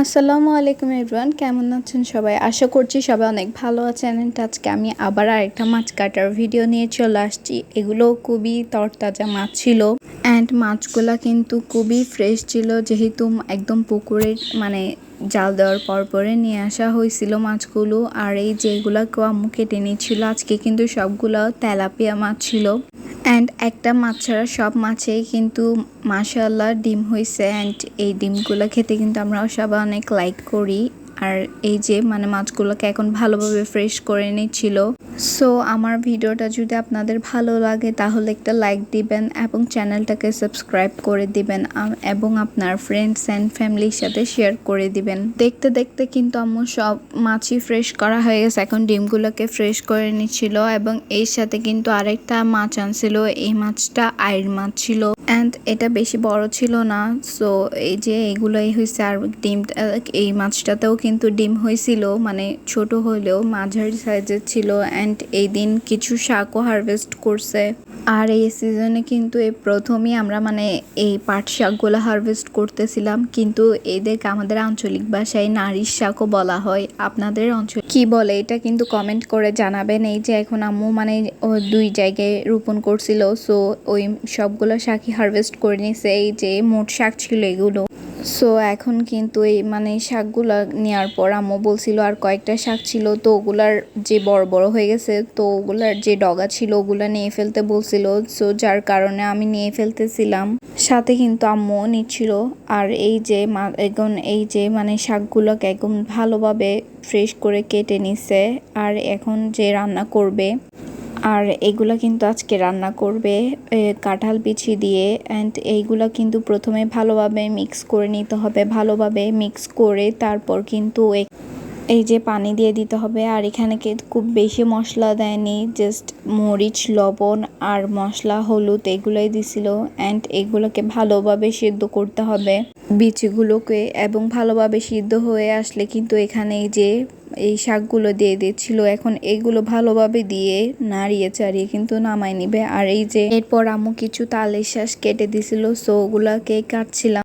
আসসালামু আলাইকুম এভরিওয়ান, কেমন আছেন সবাই? আশা করছি সবাই অনেক ভালো আছেন। আজকে আমি আবার আরেকটা মাছ কাটার ভিডিও নিয়ে চলে আসছি। এগুলো খুবই তরতাজা মাছ ছিল। অ্যান্ড মাছগুলা কিন্তু খুবই ফ্রেশ ছিল। যেহেতু একদম পুকুরের মানে জাল দেওয়ার পর পরে নিয়ে আসা হয়েছিল মাছগুলো। আর এই যেগুলো আম্মু কেটে নিয়েছিল, আজকে কিন্তু সবগুলো তেলাপিয়া মাছ ছিল। অ্যান্ড একটা মাছ ছাড়া সব মাছেই কিন্তু মাশাল্লাহ ডিম হয়েছে অ্যান্ড এই ডিমগুলো খেতে কিন্তু আমরা সবাই অনেক লাইক করি। আর এই যে মানে মাছগুলোকে এখন ভালোভাবে ফ্রেশ করে নিচ্ছিল। সো আমার ভিডিওটা যদি আপনাদের ভালো লাগে, তাহলে একটা লাইক দিবেন এবং চ্যানেলটাকে সাবস্ক্রাইব করে দিবেন এবং আপনার ফ্রেন্ডস অ্যান্ড ফ্যামিলির সাথে শেয়ার করে দিবেন। দেখতে দেখতে কিন্তু আম্মু সব মাছই ফ্রেশ করা হয়ে গেছে। এখন ডিমগুলোকে ফ্রেশ করে নিচ্ছিল এবং এর সাথে কিন্তু আরেকটা মাছ আনছিল, এই মাছটা আইর মাছ ছিল। অ্যান্ড এটা বেশি বড় ছিল না সো এই যে এগুলোই হয়েছে আর ডিম এই মাছটাতেও কিন্তু ডিম হয়েছিল মানে ছোট হলেও মাঝারি সাইজের ছিল অ্যান্ড এই দিন কিছু শাকও হারভেস্ট করছে। আর এই সিজনে কিন্তু এই প্রথমই আমরা মানে এই পাট শাকগুলো হারভেস্ট করতেছিলাম, কিন্তু এদেরকে আমাদের আঞ্চলিক ভাষায় নারীর শাকও বলা হয়, আপনাদের অঞ্চল, কি বলে এটা কিন্তু কমেন্ট করে জানাবেন, এই যে এখন আম্মু মানে দুই জায়গায় রোপণ করছিল সো ওই সবগুলো শাকই হারভেস্ট করে নিছে, এই যে মোট শাক ছিল এগুলো। সো এখন কিন্তু এই মানে শাকগুলো নেওয়ার পর আম্মু বলছিল, আর কয়েকটা শাক ছিল। তো ওগুলার যে বড় বড় হয়ে গেছে, তো ওগুলার যে ডগা ছিল, ওগুলা নিয়ে ফেলতে বলছিল। সো যার কারণে আমি নিয়ে ফেলতেছিলাম। সাথে কিন্তু আম্মুও নিচ্ছিল। আর এই যে এখন এই যে মানে শাকগুলোকে একদম ভালোভাবে ফ্রেশ করে কেটে নিছে। আর এখন যে রান্না করবে আর এগুলা কিন্তু আজকে রান্না করবে কাঁঠাল বিচি দিয়ে অ্যান্ড এইগুলা কিন্তু প্রথমে ভালোভাবে মিক্স করে নিতে হবে, ভালোভাবে মিক্স করে তারপর কিন্তু এই যে পানি দিয়ে দিতে হবে, আর এখানে খুব বেশি মশলা দেয়নি জাস্ট মরিচ, লবণ আর মশলা, হলুদ এগুলোই দিছিল অ্যান্ড এগুলোকে ভালোভাবে সিদ্ধ করতে হবে। বিচিগুলোকে এবং ভালোভাবে সিদ্ধ হয়ে আসলে কিন্তু এখানে যে এই শাকগুলো দিয়ে দিচ্ছিল। এখন এগুলো ভালোভাবে দিয়ে নাড়িয়ে চাড়িয়ে কিন্তু নামাই নিবে। আর এই যে এরপর আমু কিছু তালের শ্বাস কেটে দিছিল সো ওগুলাকে কাটছিলাম।